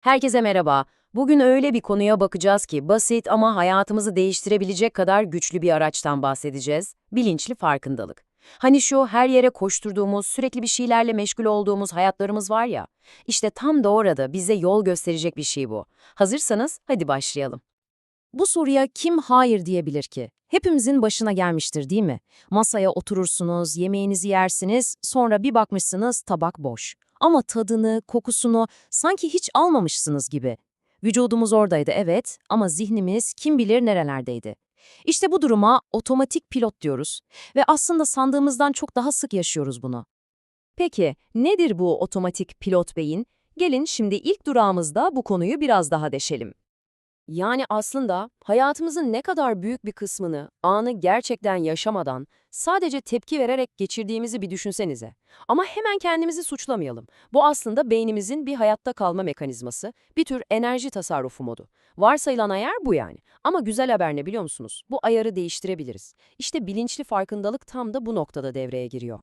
Herkese merhaba. Bugün öyle bir konuya bakacağız ki basit ama hayatımızı değiştirebilecek kadar güçlü bir araçtan bahsedeceğiz. Bilinçli farkındalık. Hani şu her yere koşturduğumuz, sürekli bir şeylerle meşgul olduğumuz hayatlarımız var ya. İşte tam da orada bize yol gösterecek bir şey bu. Hazırsanız hadi başlayalım. Bu soruya kim hayır diyebilir ki? Hepimizin başına gelmiştir değil mi? Masaya oturursunuz, yemeğinizi yersiniz, sonra bir bakmışsınız tabak boş. Ama tadını, kokusunu sanki hiç almamışsınız gibi. Vücudumuz oradaydı evet ama zihnimiz kim bilir nerelerdeydi. İşte bu duruma otomatik pilot diyoruz ve aslında sandığımızdan çok daha sık yaşıyoruz bunu. Peki nedir bu otomatik pilot beyin? Gelin şimdi ilk durağımızda bu konuyu biraz daha deşelim. Yani aslında hayatımızın ne kadar büyük bir kısmını anı gerçekten yaşamadan sadece tepki vererek geçirdiğimizi bir düşünsenize. Ama hemen kendimizi suçlamayalım. Bu aslında beynimizin bir hayatta kalma mekanizması, bir tür enerji tasarrufu modu. Varsayılan ayar bu yani. Ama güzel haber ne biliyor musunuz? Bu ayarı değiştirebiliriz. İşte bilinçli farkındalık tam da bu noktada devreye giriyor.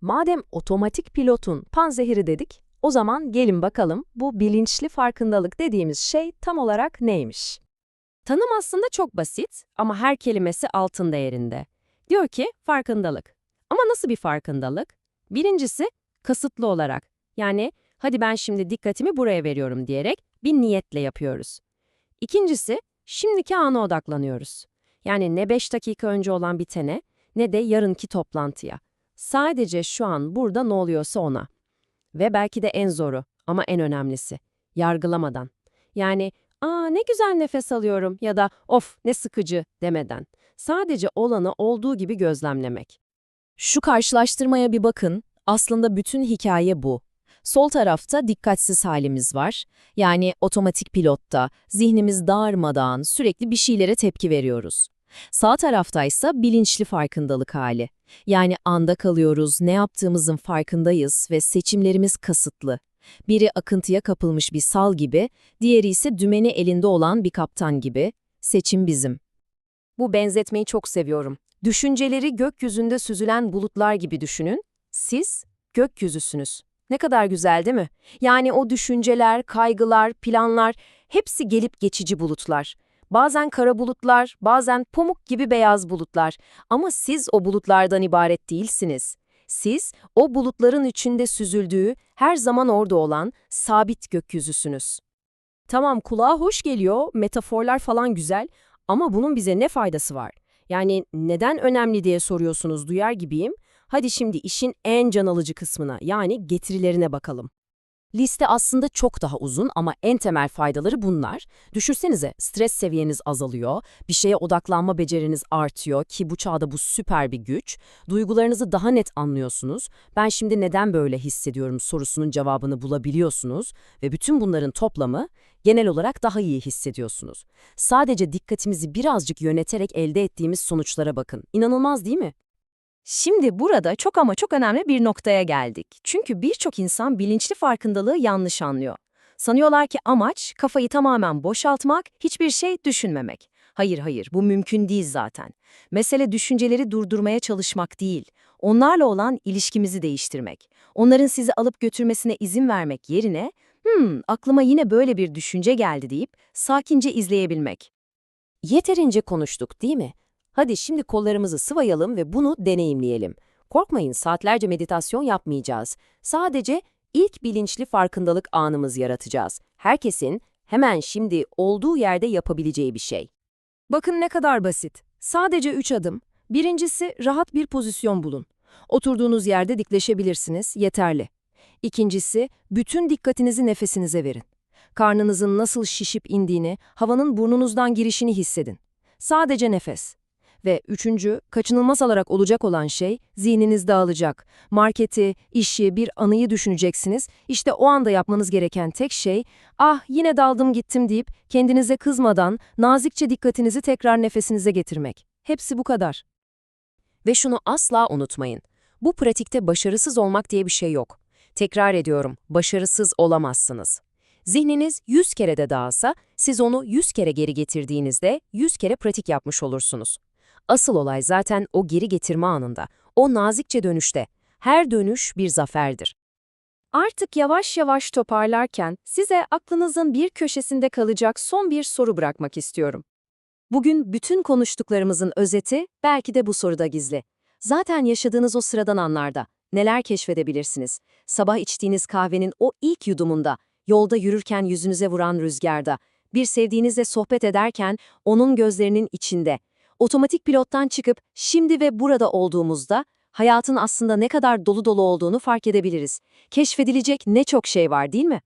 Madem otomatik pilotun panzehiri dedik, o zaman gelin bakalım bu bilinçli farkındalık dediğimiz şey tam olarak neymiş? Tanım aslında çok basit ama her kelimesi altın değerinde. Diyor ki farkındalık. Ama nasıl bir farkındalık? Birincisi kasıtlı olarak. Yani hadi ben şimdi dikkatimi buraya veriyorum diyerek bir niyetle yapıyoruz. İkincisi şimdiki ana odaklanıyoruz. Yani ne 5 dakika önce olan bitene ne de yarınki toplantıya. Sadece şu an burada ne oluyorsa ona. Ve belki de en zoru ama en önemlisi, yargılamadan. Yani, ''Aa ne güzel nefes alıyorum'' ya da ''Of ne sıkıcı'' demeden. Sadece olanı olduğu gibi gözlemlemek. Şu karşılaştırmaya bir bakın, aslında bütün hikaye bu. Sol tarafta dikkatsiz halimiz var. Yani otomatik pilotta, zihnimiz darmadan sürekli bir şeylere tepki veriyoruz. Sağ taraftaysa bilinçli farkındalık hali. Yani anda kalıyoruz, ne yaptığımızın farkındayız ve seçimlerimiz kasıtlı. Biri akıntıya kapılmış bir sal gibi, diğeri ise dümeni elinde olan bir kaptan gibi. Seçim bizim. Bu benzetmeyi çok seviyorum. Düşünceleri gökyüzünde süzülen bulutlar gibi düşünün. Siz gökyüzüsünüz. Ne kadar güzel değil mi? Yani o düşünceler, kaygılar, planlar hepsi gelip geçici bulutlar. Bazen kara bulutlar, bazen pamuk gibi beyaz bulutlar. Ama siz o bulutlardan ibaret değilsiniz. Siz, o bulutların içinde süzüldüğü, her zaman orada olan sabit gökyüzüsünüz. Tamam kulağa hoş geliyor, metaforlar falan güzel ama bunun bize ne faydası var? Yani neden önemli diye soruyorsunuz duyar gibiyim. Hadi şimdi işin en can alıcı kısmına yani getirilerine bakalım. Liste aslında çok daha uzun ama en temel faydaları bunlar. Düşünsenize stres seviyeniz azalıyor, bir şeye odaklanma beceriniz artıyor ki bu çağda bu süper bir güç. Duygularınızı daha net anlıyorsunuz. Ben şimdi neden böyle hissediyorum sorusunun cevabını bulabiliyorsunuz ve bütün bunların toplamı genel olarak daha iyi hissediyorsunuz. Sadece dikkatimizi birazcık yöneterek elde ettiğimiz sonuçlara bakın. İnanılmaz değil mi? Şimdi burada çok ama çok önemli bir noktaya geldik. Çünkü birçok insan bilinçli farkındalığı yanlış anlıyor. Sanıyorlar ki amaç kafayı tamamen boşaltmak, hiçbir şey düşünmemek. Hayır hayır bu mümkün değil zaten. Mesele düşünceleri durdurmaya çalışmak değil. Onlarla olan ilişkimizi değiştirmek. Onların sizi alıp götürmesine izin vermek yerine hmm aklıma yine böyle bir düşünce geldi deyip sakince izleyebilmek. Yeterince konuştuk değil mi? Hadi şimdi kollarımızı sıvayalım ve bunu deneyimleyelim. Korkmayın saatlerce meditasyon yapmayacağız. Sadece ilk bilinçli farkındalık anımız yaratacağız. Herkesin hemen şimdi olduğu yerde yapabileceği bir şey. Bakın ne kadar basit. Sadece üç adım. Birincisi rahat bir pozisyon bulun. Oturduğunuz yerde dikleşebilirsiniz, yeterli. İkincisi, bütün dikkatinizi nefesinize verin. Karnınızın nasıl şişip indiğini, havanın burnunuzdan girişini hissedin. Sadece nefes. Ve üçüncü, kaçınılmaz olarak olacak olan şey zihniniz dağılacak. Marketi, işi, bir anıyı düşüneceksiniz. İşte o anda yapmanız gereken tek şey, ah yine daldım gittim deyip kendinize kızmadan nazikçe dikkatinizi tekrar nefesinize getirmek. Hepsi bu kadar. Ve şunu asla unutmayın. Bu pratikte başarısız olmak diye bir şey yok. Tekrar ediyorum, başarısız olamazsınız. Zihniniz 100 kere de dağılsa, siz onu 100 kere geri getirdiğinizde 100 kere pratik yapmış olursunuz. Asıl olay zaten o geri getirme anında, o nazikçe dönüşte. Her dönüş bir zaferdir. Artık yavaş yavaş toparlarken size aklınızın bir köşesinde kalacak son bir soru bırakmak istiyorum. Bugün bütün konuştuklarımızın özeti belki de bu soruda gizli. Zaten yaşadığınız o sıradan anlarda neler keşfedebilirsiniz? Sabah içtiğiniz kahvenin o ilk yudumunda, yolda yürürken yüzünüze vuran rüzgarda, bir sevdiğinizle sohbet ederken onun gözlerinin içinde, otomatik pilottan çıkıp şimdi ve burada olduğumuzda hayatın aslında ne kadar dolu dolu olduğunu fark edebiliriz. Keşfedilecek ne çok şey var değil mi?